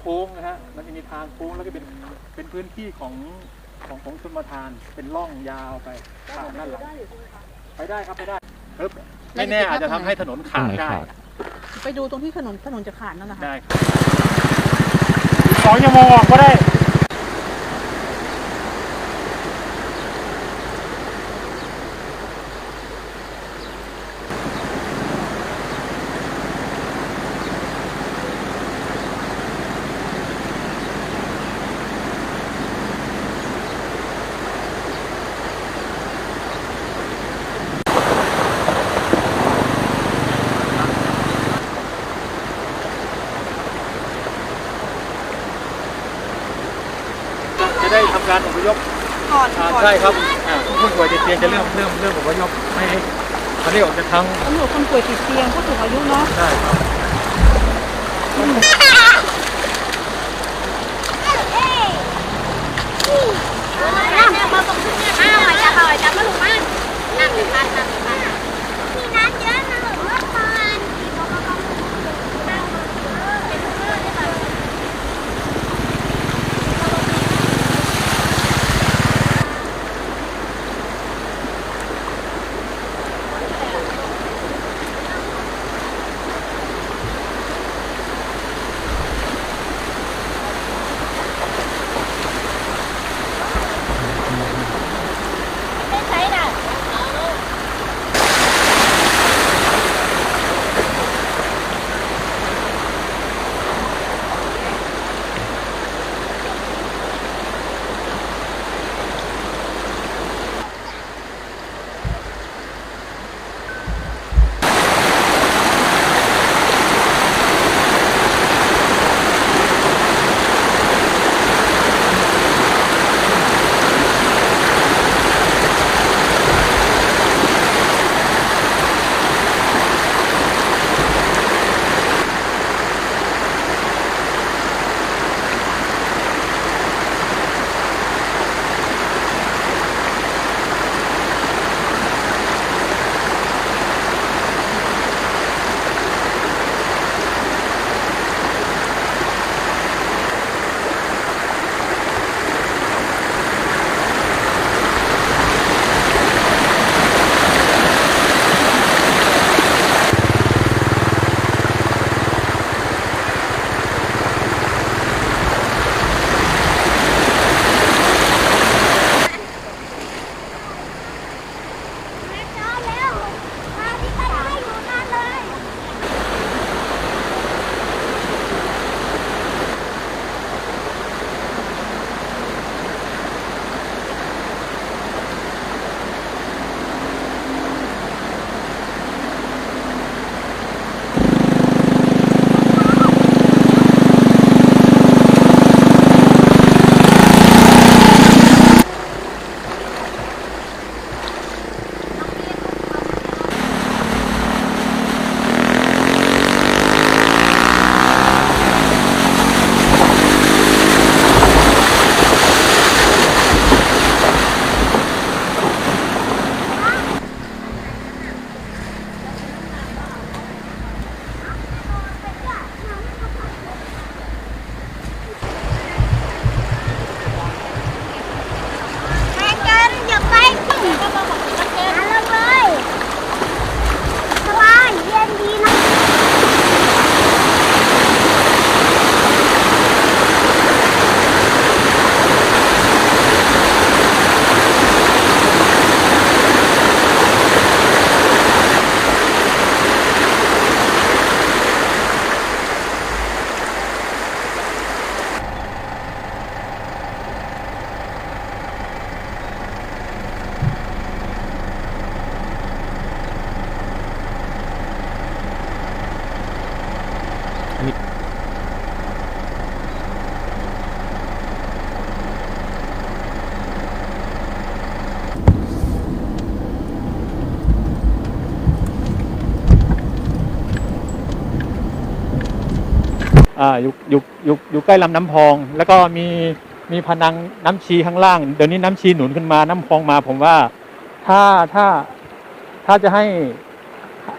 โค้งนะฮะมันจะมีทางโค้งแล้วก็เป็นเป็นพื้นที่ของของของชนประทาน เป็นร่องยาวไปผ่านด้านหลังไปได้ครับไปได้เออไม่แน่อาจจะทำให้ถนนขาดตรงไหนได้ขาดไปดูตรงที่ถนนถนนจะขาดนั่นนะคะได้ครับสองชั่วโมงออกก็ได้ จะได้ทำการอพยพ ก่ อนอ่าก่อนใช่ครับอ่าผู้ป่วยติดเตียงจะเริ่มเริ่มเริ่มอพยพไม่ให้เขาได้ออกจากทางตำรวจคนป่วยติดเตียงผู้สูงอายุเนาะใช่ครับนั่งมาตรงที่เนี่ยอ้าวจะหอยจะมาลุกมานั่งอยู่บ้านนั่งอยู่บ้านมี อ่าอยู่อยู่อยู่อยู่ใกล้ลำน้ำพอง แล้วก็มีมีพนังน้ำชีข้างล่าง เดี๋ยวนี้น้ำชีหนุนขึ้นมาน้ำพองมา ผมว่าถ้าถ้าถ้าจะให้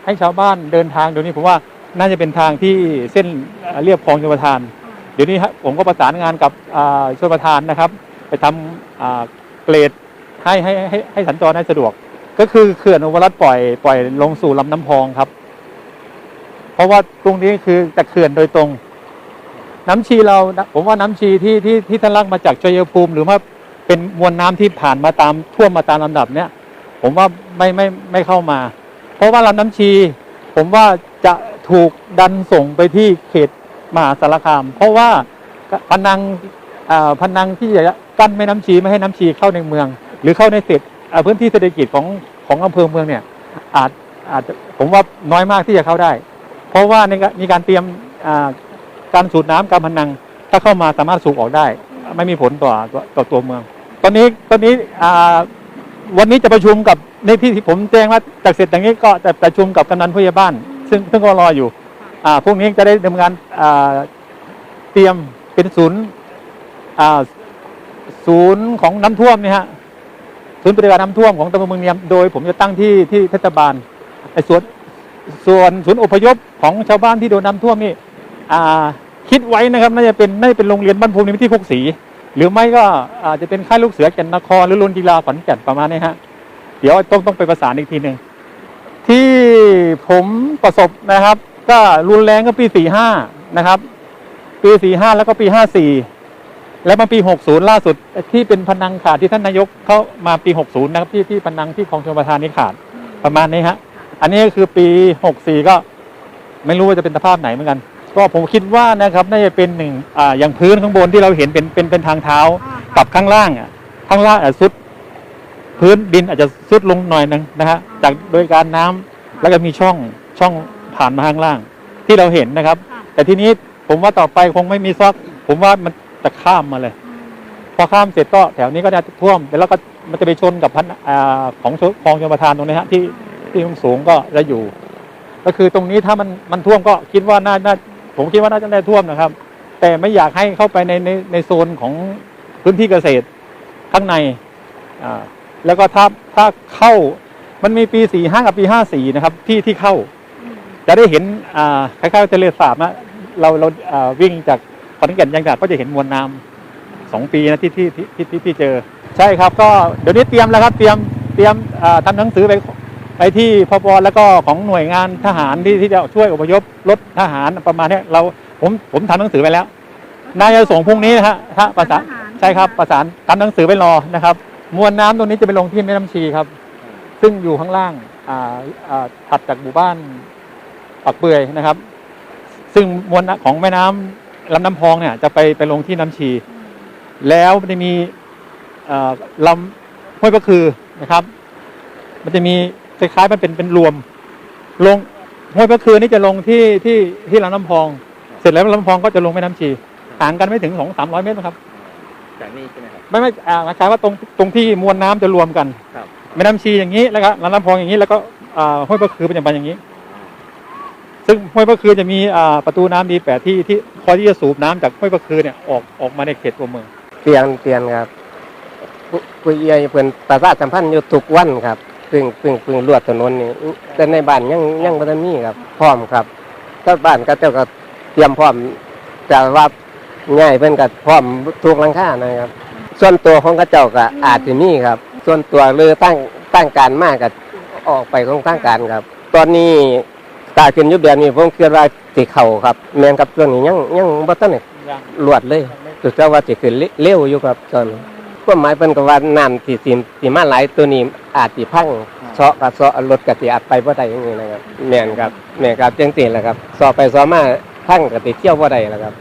ให้ชาวบ้านเดินทางเดี๋ยวนี้ผมว่าน่าจะเป็นทางที่เส้นเรียบคลองชลประทาน เดี๋ยวนี้ผมก็ประสานงานกับอ่าชลประทานนะครับ ไปทำอ่าเกรดให้ให้ให้ให้สัญจรได้สะดวก ก็คือเขื่อนอุบลรัตปล่อยปล่อยลงสู่ลำน้ำพองครับ เพราะว่าตรงนี้คือจากเขื่อนโดยตรง น้ำชีเราผมว่าน้ำชีที่ที่ที่ทะลักมาจากชัยภูมิหรือว่าเป็นมวลน้ำที่ผ่านมาตามท่วมมาตามลำดับเนี้ยผมว่าไม่ไม่ไม่เข้ามา เพราะว่าลำน้ำชี ผมว่าจะถูกดันส่งไปที่เขตมหาสารคาม เพราะว่าพนังอ่าพนังที่จะกั้นแม่น้ำชีไม่ให้น้ำชีเข้าในเมือง หรือเข้าในเศษฐอ่าพื้นที่เศรษฐกิจของของอำเภอเมืองเนี่ยอาจอาจจะผมว่าน้อยมากที่จะเข้าได้ เพราะว่าในมีการเตรียมอ่า การสูบน้ำการพนัง ถ้าเข้ามาสามารถสูบออกได้ ไม่มีผลต่อต่อตัวเมือง ตอนนี้ตอนนี้วันนี้จะประชุมกับในที่ที่ผมแจ้งว่าจากเสร็จอย่างนี้ก็จะประชุมกับกำนันผู้ใหญ่บ้าน ซึ่งซึ่งก็รออยู่พวกนี้จะได้ดำเนินการเตรียมเป็นศูนย์ศูนย์ของน้ำท่วมเนี่ยฮะศูนย์ปฏิบัติน้ำท่วมของตำบลเมืองเนียมโดยผมจะตั้งที่ที่เทศบาลไอ้ส่วนส่วนศูนย์อพยพของชาวบ้านที่โดนน้ำท่วมนี่ คิดไว้นะครับน่าจะเป็นน่าจะเป็นโรงเรียนบ้านภูมิที่โคกศรีหรือไม่ก็อาจจะเป็นค่ายลูกเสือแก่นนครหรือโรงกีฬาขอนแก่นประมาณนี้ฮะเดี๋ยวต้องต้องไปประสานอีกทีหนึ่งที่ผมประสบนะครับ ก็รุนแรงก็ปี45นะครับ ปี45แล้วก็ปี54แล้วมาปี60ล่าสุดที่เป็นพนังขาดที่ท่านนายกเขามาปี60นย์นะครับที่ที่พนังที่คลองชลประทานนี้ขาดประมาณนี้ฮะอันนี้ก็คือปี64ก็ไม่รู้ว่าจะเป็นสภาพไหนเหมือนกัน ก็ผมคิดว่านะครับน่าจะเป็นหนึ่งอ่าอย่างพื้นข้างบนที่เราเห็นเป็นเป็นเป็นทางเท้ากับข้างล่างอะข้างล่างอาจจะสุดพื้นดินอาจจะสุดลงหน่อยหนึงนะฮะจากโดยการน้ำแล้วก็มีช่องช่องผ่านมาข้างล่าง ที่เราเห็นนะครับ แต่ทีนี้ผมว่าต่อไปคงไม่มีซอกผมว่ามันจะข้ามมาเลย พอข้ามเสร็จก็แถวนี้ก็จะท่วมแล้วก็มันจะไปชนกับพันอ่าของชคลองชลประทานตรงนี้ฮะที่ที่สูงๆก็จะอยู่ ก็คือตรงนี้ถ้ามันมันท่วมก็คิดว่าน่าน่า ผมคิดว่าน่าจะได้ท่วมนะครับ แต่ไม่อยากให้เข้าไปในในในโซนของพื้นที่เกษตรข้างในอ่าแล้วก็ถ้าถ้าเข้ามันมีปีสี่ห้ากับปีห้าสี่นะครับ ที่ที่เข้า จะได้เห็นอ่าคล้ายๆทะเลสาบนะเราเราอ่าวิ่งจากขอนแก่นยังดาก็จะเห็นมวลน้ำสองปีนะที่ที่ที่ที่ที่ที่เจอ ใช่ครับ ก็เดี๋ยวนี้เตรียมแล้วครับ เตรียมเตรียมอ่าทำหนังสือไป ไปที่พปแล้วก็ของหน่วยงานทหารที่ที่จะช่วยอพยพรถทหารประมาณเนี้ยเราผมผมทำหนังสือไปแล้วนายจะส่งพรุ่งนี้นะฮะถ้าประสานใช่ครับประสานทำหนังสือไปรอนะครับ มวลน้ำตรงนี้จะไปลงที่แม่น้ำชีครับ ซึ่งอยู่ข้างล่างอ่าอ่าถัดจากหมู่บ้านปักเปือยนะครับ ซึ่งมวลน้ำของแม่น้ำลำน้ำพองเนี่ยจะไปไปลงที่น้ำชี แล้วมันจะมีเอ่อลำห้วยก็คือนะครับ มันจะมี คล้ายๆมันเป็นเป็นรวม ลงห้วยก็คือนี่จะลงที่ที่ที่ลำน้ำพอง เสร็จแล้วลำน้ำพองก็จะลงแม่น้ำชีห่างกันไม่ถึงสองสามร้อยเมตรนะครับจากนี่ใช่ไหมครับไม่ไม่อ่าคล้ายๆว่าตรงตรงที่มวลน้ำจะรวมกันครับแม่น้ำชีอย่างนี้แล้วก็ลำน้ำพองอย่างนี้แล้วก็อ่าห้วยก็คือเป็นอย่างไรอย่างนี้ ซึ่งห้วยก็คือจะมีอ่าประตูน้ำดีแปดที่ที่คอยที่จะสูบน้ำจากห้วยก็คือเนี่ยออกออกมาในเขตตัวเมืองเปลี่ยนเปลี่ยนครับผู้ผู้ใหญ่เพิ่นประชาสัมพันธ์อยู่ทุกวันครับ ปึ่งปึ่งปึ่งลวดถนนนี่แต่ในบ้านยังยังบ่ทันมีครับ พร้อมครับถ้าบ้านก็เจ้าก็เตรียมพร้อมแต่ว่าง่ายเพิ่นก็พร้อมทุกหลังคานะครับ ส่วนตัวของกระเจ้าก็อาจจะมีครับ ส่วนตัวหรือตั้งตั้งการมากก็ออกไปของตั้งการครับ ตอนนี้ตาขึ้นอยู่แบบนี้ผมคิดว่าสิเข้าครับแม่นครับตัวนี้ยังยังบ่ทันได้ลวดเลยรู้สึกว่าสิขึ้นเร็วอยู่ครับตอน ความหมายเป็นก็ว่าน้ำที่สีสีมาไหลตัวนี้อาจสิพังเซาะกับเซาะรถก็สิอัดไปบ่ได้อย่างนี้นะครับแม่นครับแม่นครับจังซี่แหละครับสอไปสอมาพังก็สิเที่ยวบ่ได้แล้วครับ